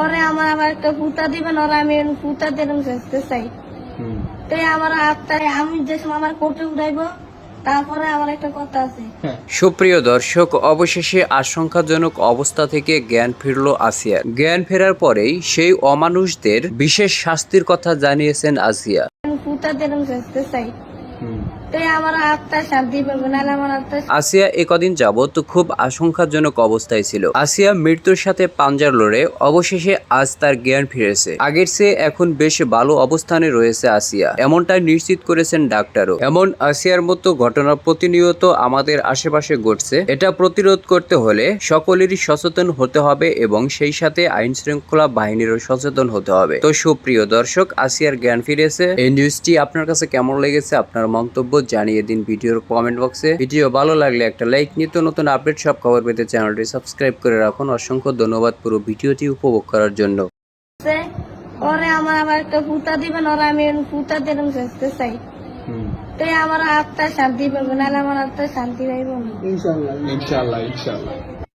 ওরে আমার আবার একটা ফুটা দিবেন ওরা আমি ফুটা দিলাম চেষ্টা চাই। তো আমার আত্মায় আমি যে সময় আমার কোর্টে উঠাইবো তারপরে আমার একটা কথা আছে। সুপ্রিয় দর্শক অবশেষে আশঙ্কাজনক অবস্থা থেকে জ্ঞান ফিরল আসিয়া। জ্ঞান ফেরার পরেই সেই অমানুষদের বিশেষ শাস্তির কথা জানিয়েছেন আসিয়া। আমি দিলাম চেষ্টা চাই। আসিয়া একদিন যাবৎ খুব আশঙ্কাজনক অবস্থায় ছিল। আসিয়া মৃত্যুর সাথে পাঞ্জার লড়ে অবশেষে আজ তার জ্ঞান ফিরেছে। আগের চেয়ে এখন বেশ ভালো অবস্থানে রয়েছে আসিয়া। এমনটাই নিশ্চিত করেছেন ডাক্তারও। এমন আসিয়ার মতো ঘটনা প্রতিনিয়ত আমাদের আশেপাশে ঘটছে। এটা প্রতিরোধ করতে হলে সকলেরই সচেতন হতে হবে এবং সেই সাথে আইন শৃঙ্খলা বাহিনীরও সচেতন হতে হবে। তো সুপ্রিয় দর্শক, আসিয়ার জ্ঞান ফিরেছে। এই নিউজটি আপনার কাছে কেমন লেগেছে? আপনার মন্তব্য জানিয়ে দিন ভিডিওর কমেন্ট বক্সে ভিডিও ভালো লাগলে একটা লাইক নিত্য নতুন আপডেট সব খবর পেতে চ্যানেলটি সাবস্ক্রাইব করে রাখুন। অসংখ্য ধন্যবাদ পুরো ভিডিওটি উপভোগ করার জন্য। ওরে আমার আবার একটা ফুটা দিবেন ওরা আমি ফুটা দিলাম চেষ্টা চাই। তো আমার আত্মায় শান্তি পাবো নাহলে আমার আত্মা শান্তি পাইবো না। ইনশাল্লাহ ইনশাল্লাহ ইনশাল্লাহ।